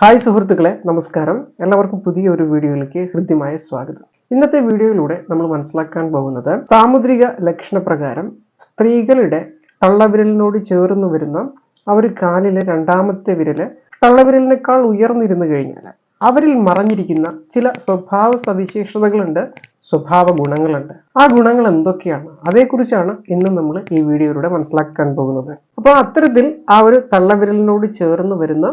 Hi സുഹൃത്തുക്കളെ നമസ്കാരം. എല്ലാവർക്കും പുതിയ ഒരു വീഡിയോയിലേക്ക് ഹൃദ്യമായ സ്വാഗതം. ഇന്നത്തെ വീഡിയോയിലൂടെ നമ്മൾ മനസ്സിലാക്കാൻ പോകുന്നത് സാമുദ്രിക ലക്ഷണപ്രകാരം സ്ത്രീകളുടെ തള്ളവിരലിനോട് ചേർന്ന് വരുന്ന ഒരു കാലിലെ രണ്ടാമത്തെ വിരൽ തള്ളവിരലിനേക്കാൾ ഉയർന്നിരുന്നു കഴിഞ്ഞാൽ അവരിൽ മറഞ്ഞിരിക്കുന്ന ചില സ്വഭാവ സവിശേഷതകളുണ്ട് സ്വഭാവ ഗുണങ്ങളുണ്ട്. ആ ഗുണങ്ങൾ എന്തൊക്കെയാണ്? അതേക്കുറിച്ചാണ് ഇന്ന് നമ്മൾ ഈ വീഡിയോയിലൂടെ മനസ്സിലാക്കാൻ പോകുന്നത്. അപ്പോൾ അത്തരത്തിൽ ആ ഒരു തള്ളവിരലിനോട് ചേർന്ന് വരുന്ന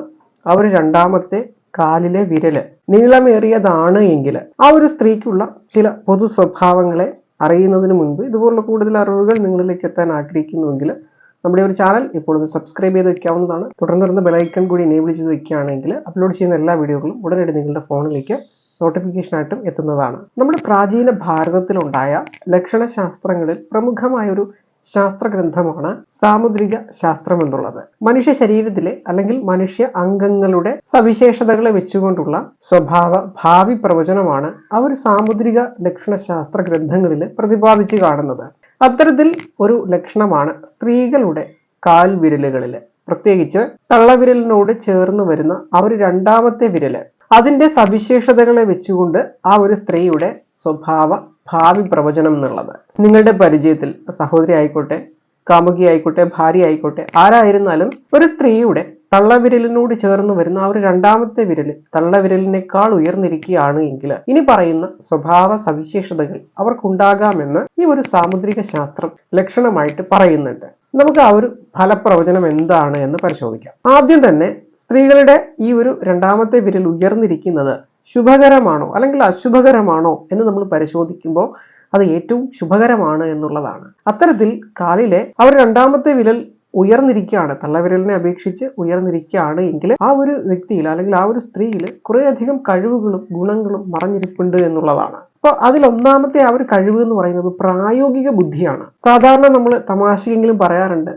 ഒരു രണ്ടാമത്തെ കാലിലെ വിരൽ നീളമേറിയതാണ് എങ്കിൽ ആ ഒരു സ്ത്രീക്കുള്ള ചില പൊതു സ്വഭാവങ്ങളെ അറിയുന്നതിന് മുൻപ് ഇതുപോലുള്ള കൂടുതൽ അറിവുകൾ നിങ്ങളിലേക്ക് എത്താൻ ആഗ്രഹിക്കുന്നുവെങ്കിൽ നമ്മുടെ ഒരു ചാനൽ ഇപ്പോൾ ഒന്ന് സബ്സ്ക്രൈബ് ചെയ്ത് വെക്കാവുന്നതാണ്. തുടർന്ന് വരുന്ന ബെലൈക്കൺ കൂടി എനേബിൾ ചെയ്ത് വെക്കുകയാണെങ്കിൽ അപ്ലോഡ് ചെയ്യുന്ന എല്ലാ വീഡിയോകളും ഉടനടി നിങ്ങളുടെ ഫോണിലേക്ക് നോട്ടിഫിക്കേഷനായിട്ടും എത്തുന്നതാണ്. നമ്മുടെ പ്രാചീന ഭാരതത്തിലുണ്ടായ ലക്ഷണശാസ്ത്രങ്ങളിൽ പ്രമുഖമായ ഒരു ശാസ്ത്രഗ്രന്ഥമാണ് സാമുദ്രിക ശാസ്ത്രം എന്നുള്ളത്. മനുഷ്യ ശരീരത്തിലെ അല്ലെങ്കിൽ മനുഷ്യ അംഗങ്ങളുടെ സവിശേഷതകളെ വെച്ചുകൊണ്ടുള്ള സ്വഭാവ ഭാവി പ്രവചനമാണ് അവർ ഒരു ലക്ഷണ ശാസ്ത്ര ഗ്രന്ഥങ്ങളിൽ പ്രതിപാദിച്ചു കാണുന്നത്. അത്തരത്തിൽ ഒരു ലക്ഷണമാണ് സ്ത്രീകളുടെ കാൽവിരലുകളിൽ പ്രത്യേകിച്ച് തള്ളവിരലിനോട് ചേർന്ന് വരുന്ന ആ ഒരു രണ്ടാമത്തെ വിരൽ. അതിന്റെ സവിശേഷതകളെ വെച്ചുകൊണ്ട് ആ ഒരു സ്ത്രീയുടെ സ്വഭാവ ഭാവി പ്രവചനം എന്നുള്ളത്. നിങ്ങളുടെ പരിചയത്തിൽ സഹോദരി ആയിക്കോട്ടെ കാമുകി ആയിക്കോട്ടെ ഭാര്യ ആയിക്കോട്ടെ ആരായിരുന്നാലും ഒരു സ്ത്രീയുടെ തള്ളവിരലിനോട് ചേർന്ന് വരുന്ന ആ ഒരു രണ്ടാമത്തെ വിരൽ തള്ളവിരലിനേക്കാൾ ഉയർന്നിരിക്കുകയാണ് എങ്കിൽ ഇനി പറയുന്ന സ്വഭാവ സവിശേഷതകൾ അവർക്കുണ്ടാകാമെന്ന് ഈ ഒരു സാമുദ്രിക ശാസ്ത്രം ലക്ഷണമായിട്ട് പറയുന്നുണ്ട്. നമുക്ക് ആ ഒരു ഫലപ്രവചനം എന്താണ് എന്ന് പരിശോധിക്കാം. ആദ്യം തന്നെ സ്ത്രീകളുടെ ഈ ഒരു രണ്ടാമത്തെ വിരൽ ഉയർന്നിരിക്കുന്നത് ശുഭകരമാണോ അല്ലെങ്കിൽ അശുഭകരമാണോ എന്ന് നമ്മൾ പരിശോധിക്കുമ്പോൾ അത് ഏറ്റവും ശുഭകരമാണ് എന്നുള്ളതാണ്. അത്തരത്തിൽ കാലിലെ അവർ രണ്ടാമത്തെ വിരൽ ഉയർന്നിരിക്കുകയാണ്. തള്ളവിരലിനെ അപേക്ഷിച്ച് ഉയർന്നിരിക്കുകയാണ് എങ്കിൽ ആ ഒരു വ്യക്തിയിൽ അല്ലെങ്കിൽ ആ ഒരു സ്ത്രീയിൽ കുറേയധികം കഴിവുകളും ഗുണങ്ങളും മറഞ്ഞിരിപ്പുണ്ട് എന്നുള്ളതാണ്. അപ്പോൾ അതിൽ ഒന്നാമത്തെ ആ ഒരു കഴിവ് എന്ന് പറയുന്നത് പ്രായോഗിക ബുദ്ധിയാണ്. സാധാരണ നമ്മൾ തമാശയെങ്കിലും പറയാറുണ്ട്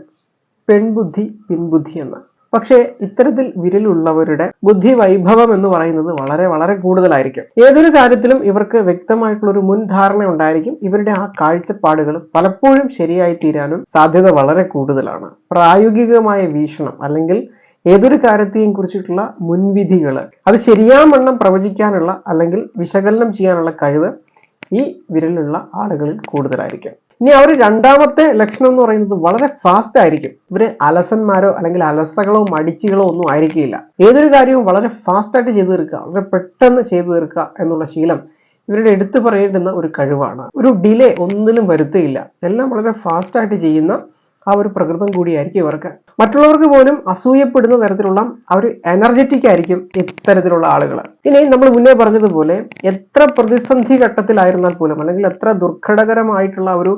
പെൺബുദ്ധി പിൻബുദ്ധി എന്ന്. പക്ഷേ ഇത്തരത്തിൽ വിരലുള്ളവരുടെ ബുദ്ധി വൈഭവം എന്ന് പറയുന്നത് വളരെ വളരെ കൂടുതലായിരിക്കും. ഏതൊരു കാര്യത്തിലും ഇവർക്ക് വ്യക്തമായിട്ടുള്ള ഒരു മുൻധാരണ ഉണ്ടായിരിക്കും. ഇവരുടെ ആ കാഴ്ചപ്പാടുകൾ പലപ്പോഴും ശരിയായി തീരാനും സാധ്യത വളരെ കൂടുതലാണ്. പ്രായോഗികമായ വീക്ഷണം അല്ലെങ്കിൽ ഏതൊരു കാര്യത്തെയും കുറിച്ചിട്ടുള്ള മുൻവിധികൾ അത് ശരിയാമണ്ണം പ്രവചിക്കാനുള്ള അല്ലെങ്കിൽ വിശകലനം ചെയ്യാനുള്ള കഴിവ് ഈ വിരലുള്ള ആളുകളിൽ കൂടുതലായിരിക്കും. ഇനി അവർ രണ്ടാമത്തെ ലക്ഷണം എന്ന് പറയുന്നത് വളരെ ഫാസ്റ്റ് ആയിരിക്കും. ഇവർ അലസന്മാരോ അല്ലെങ്കിൽ അലസകളോ മടിച്ചുകളോ ഒന്നും ആയിരിക്കില്ല. ഏതൊരു കാര്യവും വളരെ ഫാസ്റ്റായിട്ട് ചെയ്തു തീർക്കുക വളരെ പെട്ടെന്ന് ചെയ്തു തീർക്കുക എന്നുള്ള ശീലം ഇവരുടെ എടുത്തു പറയേണ്ടുന്ന ഒരു കഴിവാണ്. ഒരു ഡിലേ ഒന്നിലും വരുത്തിയില്ല. എല്ലാം വളരെ ഫാസ്റ്റായിട്ട് ചെയ്യുന്ന ആ ഒരു പ്രകൃതം കൂടിയായിരിക്കും ഇവർക്ക്. മറ്റുള്ളവർക്ക് പോലും അസൂയപ്പെടുന്ന തരത്തിലുള്ള ഒരു എനർജറ്റിക് ആയിരിക്കും ഇത്തരത്തിലുള്ള ആളുകൾ ഇനി നമ്മൾ മുന്നേ പറഞ്ഞതുപോലെ എത്ര പ്രതിസന്ധി ഘട്ടത്തിലായിരുന്നാൽ പോലും അല്ലെങ്കിൽ എത്ര ദുർഘടകരമായിട്ടുള്ള ഒരു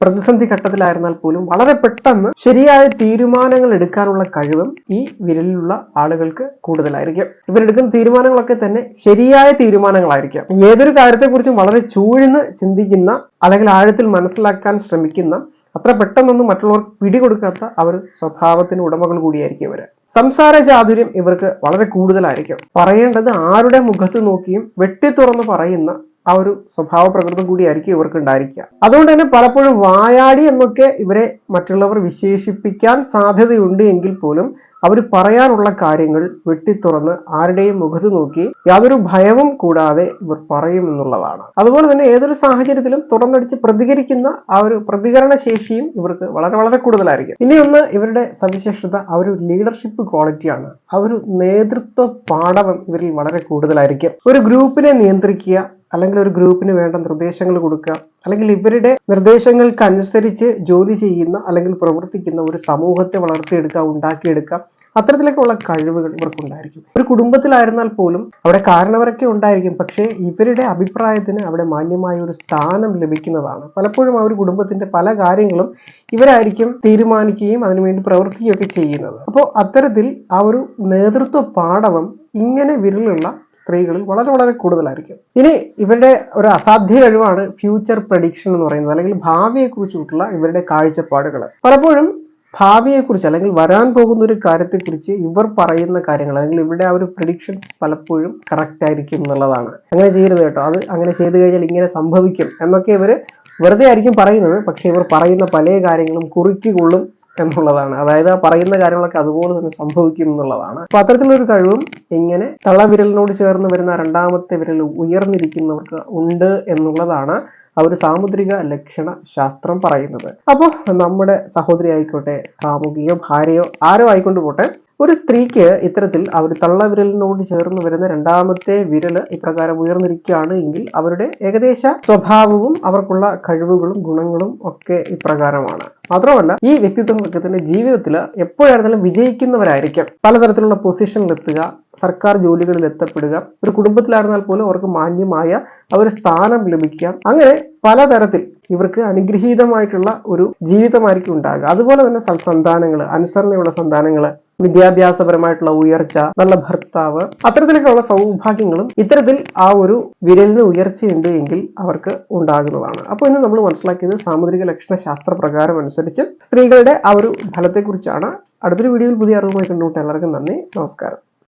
പ്രതിസന്ധി ഘട്ടത്തിലായിരുന്നാൽ പോലും വളരെ പെട്ടെന്ന് ശരിയായ തീരുമാനങ്ങൾ എടുക്കാനുള്ള കഴിവും ഈ വിരലിലുള്ള ആളുകൾക്ക് കൂടുതലായിരിക്കും. ഇവരെടുക്കുന്ന തീരുമാനങ്ങളൊക്കെ തന്നെ ശരിയായ തീരുമാനങ്ങളായിരിക്കും. ഏതൊരു കാര്യത്തെക്കുറിച്ചും വളരെ ചൂഴ്ന്ന് ചിന്തിക്കുന്ന അല്ലെങ്കിൽ ആഴത്തിൽ മനസ്സിലാക്കാൻ ശ്രമിക്കുന്ന അത്ര പെട്ടെന്നൊന്നും മറ്റുള്ളവർ പിടികൊടുക്കാത്ത ഒരു സ്വഭാവത്തിന് ഉടമകൾ കൂടിയായിരിക്കും ഇവർ. സംസാര ചാതുര്യം ഇവർക്ക് വളരെ കൂടുതലായിരിക്കും. പറയേണ്ടത് ആരുടെ മുഖത്ത് നോക്കിയും വെട്ടി തുറന്ന് പറയുന്ന ആ ഒരു സ്വഭാവ പ്രകൃതം കൂടിയായിരിക്കും ഇവർക്ക് ഉണ്ടായിരിക്കുക. അതുകൊണ്ട് തന്നെ പലപ്പോഴും വായാടി എന്നൊക്കെ ഇവരെ മറ്റുള്ളവർ വിശേഷിപ്പിക്കാൻ സാധ്യതയുണ്ട് എങ്കിൽ പോലും അവർ പറയാനുള്ള കാര്യങ്ങൾ വെട്ടിത്തുറന്ന് ആരുടെയും മുഖത്ത് നോക്കി യാതൊരു ഭയവും കൂടാതെ ഇവർ പറയും എന്നുള്ളതാണ്. അതുപോലെ തന്നെ ഏതൊരു സാഹചര്യത്തിലും തുറന്നടിച്ച് പ്രതികരിക്കുന്ന ആ ഒരു പ്രതികരണ ശേഷിയും ഇവർക്ക് വളരെ വളരെ കൂടുതലായിരിക്കും. ഇനി ഒന്ന് ഇവരുടെ സവിശേഷത ആ ഒരു ലീഡർഷിപ്പ് ക്വാളിറ്റിയാണ് ആ ഒരു നേതൃത്വ പാഠവം ഇവരിൽ വളരെ കൂടുതലായിരിക്കും. ഒരു ഗ്രൂപ്പിനെ നിയന്ത്രിക്കുക അല്ലെങ്കിൽ ഒരു ഗ്രൂപ്പിന് വേണ്ട നിർദ്ദേശങ്ങൾ കൊടുക്കുക. അല്ലെങ്കിൽ ഇവരുടെ നിർദ്ദേശങ്ങൾക്കനുസരിച്ച് ജോലി ചെയ്യുന്ന അല്ലെങ്കിൽ പ്രവർത്തിക്കുന്ന ഒരു സമൂഹത്തെ വളർത്തിയെടുക്കുക ഉണ്ടാക്കിയെടുക്കുക. അത്തരത്തിലൊക്കെയുള്ള കഴിവുകൾ ഇവർക്കുണ്ടായിരിക്കും. ഒരു കുടുംബത്തിലായിരുന്നാൽ പോലും അവിടെ കാരണവരൊക്കെ ഉണ്ടായിരിക്കും. പക്ഷേ ഇവരുടെ അഭിപ്രായത്തിന് അവിടെ മാന്യമായ ഒരു സ്ഥാനം ലഭിക്കുന്നതാണ്. പലപ്പോഴും ആ ഒരു കുടുംബത്തിന്റെ പല കാര്യങ്ങളും ഇവരായിരിക്കും തീരുമാനിക്കുകയും അതിനുവേണ്ടി പ്രവർത്തിക്കുകയൊക്കെ ചെയ്യുന്നത്. അപ്പോൾ അത്തരത്തിൽ ആ ഒരു നേതൃത്വ പാഠവം ഇങ്ങനെ വിരലുള്ള സ്ത്രീകളിൽ വളരെ വളരെ കൂടുതലായിരിക്കും. ഇനി ഇവരുടെ ഒരു അസാധ്യ കഴിവാണ് ഫ്യൂച്ചർ പ്രഡിക്ഷൻ എന്ന് പറയുന്നത് അല്ലെങ്കിൽ ഭാവിയെക്കുറിച്ചിട്ടുള്ള ഇവരുടെ കാഴ്ചപ്പാടുകൾ. പലപ്പോഴും ഭാവിയെക്കുറിച്ച് അല്ലെങ്കിൽ വരാൻ പോകുന്ന ഒരു കാര്യത്തെക്കുറിച്ച് ഇവർ പറയുന്ന കാര്യങ്ങൾ അല്ലെങ്കിൽ ഇവരുടെ ആ ഒരു പ്രഡിക്ഷൻസ് പലപ്പോഴും കറക്റ്റ് ആയിരിക്കും എന്നുള്ളതാണ്. അങ്ങനെ ചെയ്യരുത് കേട്ടോ. അത് അങ്ങനെ ചെയ്തു കഴിഞ്ഞാൽ ഇങ്ങനെ സംഭവിക്കും എന്നൊക്കെ ഇവർ വെറുതെ ആയിരിക്കും പറയുന്നത്. പക്ഷേ ഇവർ പറയുന്ന പല കാര്യങ്ങളും കുറിക്കുകൊള്ളും എന്നുള്ളതാണ്. അതായത് ആ പറയുന്ന കാര്യങ്ങളൊക്കെ അതുപോലെ തന്നെ സംഭവിക്കും എന്നുള്ളതാണ്. അപ്പൊ അത്തരത്തിലൊരു കഴിവും ഇങ്ങനെ തള്ളവിരലിനോട് ചേർന്ന് വരുന്ന രണ്ടാമത്തെ വിരൽ ഉയർന്നിരിക്കുന്നവർക്ക് ഉണ്ട് എന്നുള്ളതാണ്. ആ ഒരു സാമുദ്രിക ലക്ഷണ ശാസ്ത്രം പറയുന്നത്. അപ്പോൾ നമ്മുടെ സഹോദരി ആയിക്കോട്ടെ കാമുകിയോ ഭാര്യയോ ആരോ ആയിക്കൊണ്ട് പോട്ടെ ഒരു സ്ത്രീക്ക് ഇത്തരത്തിൽ അവർ തള്ളവിരലിനോട് ചേർന്ന് വരുന്ന രണ്ടാമത്തെ വിരൽ ഇപ്രകാരം ഉയർന്നിരിക്കുകയാണ് എങ്കിൽ അവരുടെ ഏകദേശ സ്വഭാവവും അവർക്കുള്ള കഴിവുകളും ഗുണങ്ങളും ഒക്കെ ഇപ്രകാരമാണ്. മാത്രമല്ല ഈ വ്യക്തിത്വങ്ങൾക്ക് തന്നെ ജീവിതത്തിൽ എപ്പോഴായിരുന്നാലും വിജയിക്കുന്നവരായിരിക്കും. പലതരത്തിലുള്ള പൊസിഷനിൽ എത്തുക സർക്കാർ ജോലികളിൽ എത്തപ്പെടുക. ഒരു കുടുംബത്തിലായിരുന്നാൽ പോലും അവർക്ക് മാന്യമായ ഒരു സ്ഥാനം ലഭിക്കാം. അങ്ങനെ പലതരത്തിൽ ഇവർക്ക് അനുഗ്രഹീതമായിട്ടുള്ള ഒരു ജീവിതമായിരിക്കും ഉണ്ടാകുക. അതുപോലെ തന്നെ സൽസന്താനങ്ങൾ അനുസരണയുള്ള സന്താനങ്ങൾ വിദ്യാഭ്യാസപരമായിട്ടുള്ള ഉയർച്ച നല്ല ഭർത്താവ് അത്തരത്തിലൊക്കെയുള്ള സൗഭാഗ്യങ്ങളും ഇത്തരത്തിൽ ആ ഒരു വിരലിന് ഉയർച്ചയുണ്ട് എങ്കിൽ അവർക്ക് ഉണ്ടാകുന്നതാണ്. അപ്പോൾ ഇന്ന് നമ്മൾ മനസ്സിലാക്കിയത് സാമുദ്രിക ലക്ഷണ ശാസ്ത്ര പ്രകാരം അനുസരിച്ച് സ്ത്രീകളുടെ ആ ഒരു ഫലത്തെക്കുറിച്ചാണ്. അടുത്തൊരു വീഡിയോയിൽ പുതിയ അറിവുമായി കണ്ടുമുട്ടാൻ എല്ലാവർക്കും നന്ദി. നമസ്കാരം.